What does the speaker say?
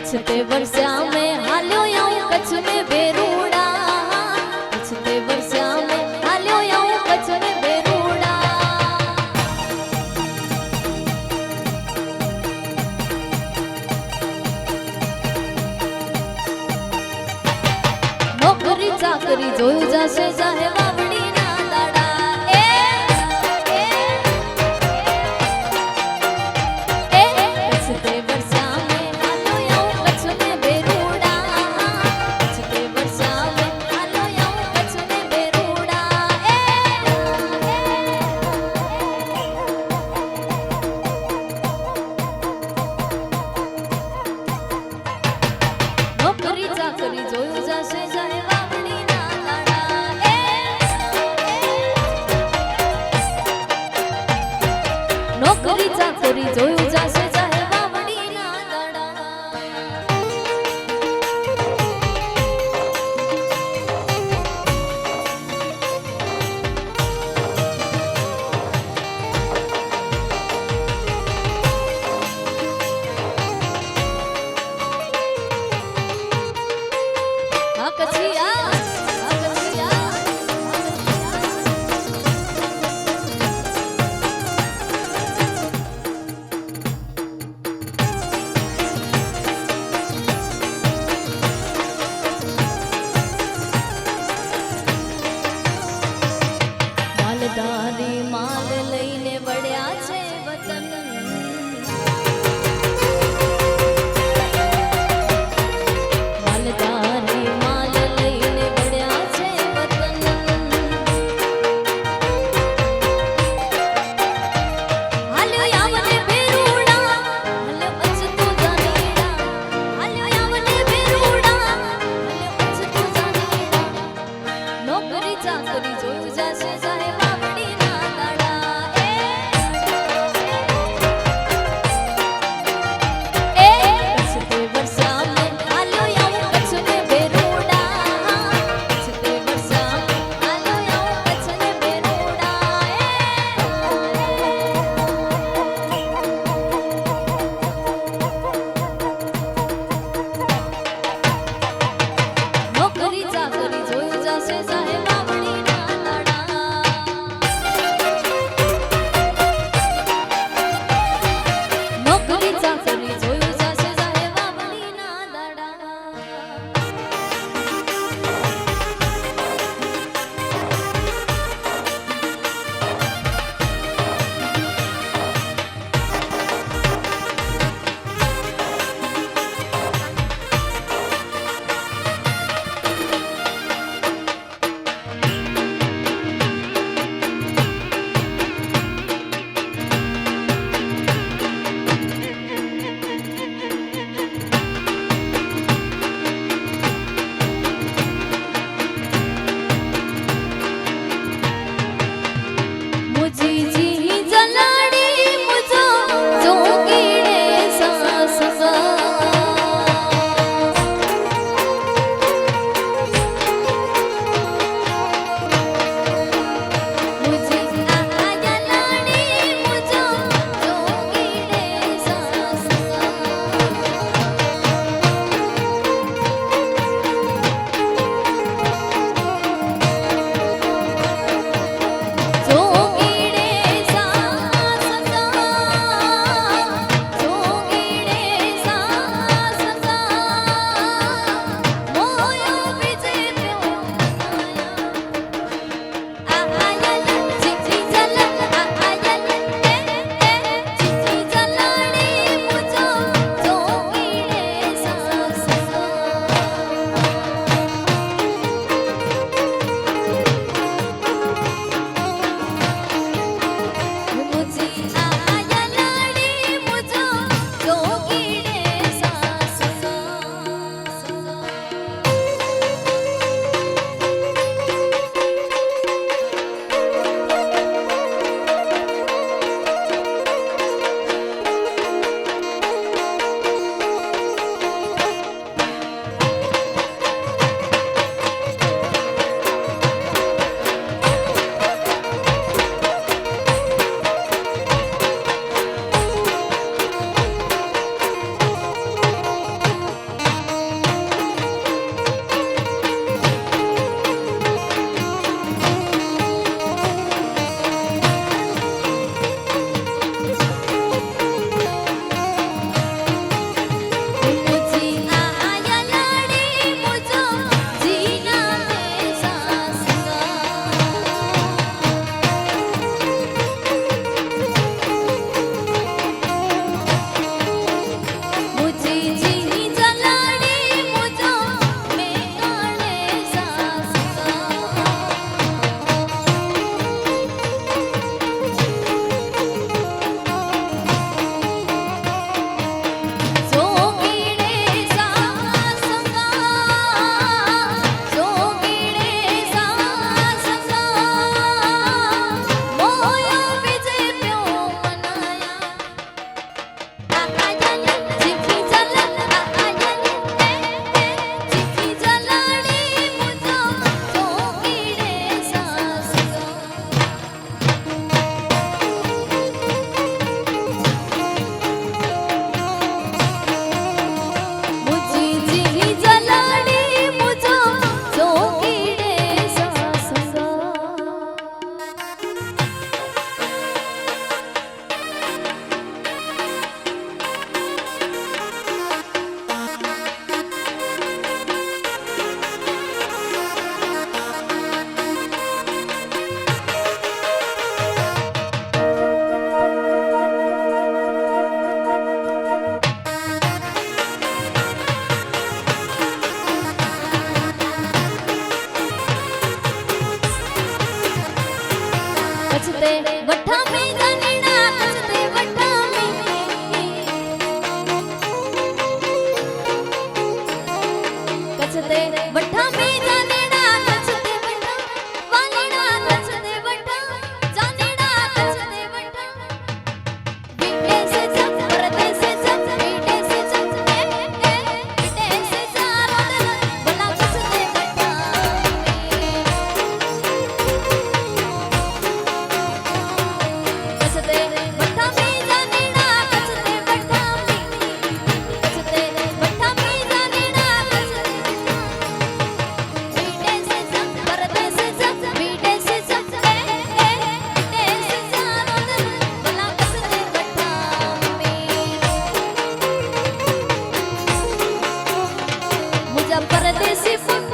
કચ્છ તે વરસ્યા મે હાલ્યો આવું કચ્છ ને બેરુડા. કચ્છ તે વરસ્યા મે હાલ્યો આવું કચ્છ ને બેરુડા. નોકરી ચાકરી જોયું જાશે જાહેવા ચાકોરી ચાકોરી જોયું જાશે ते बठा में para desse futuro.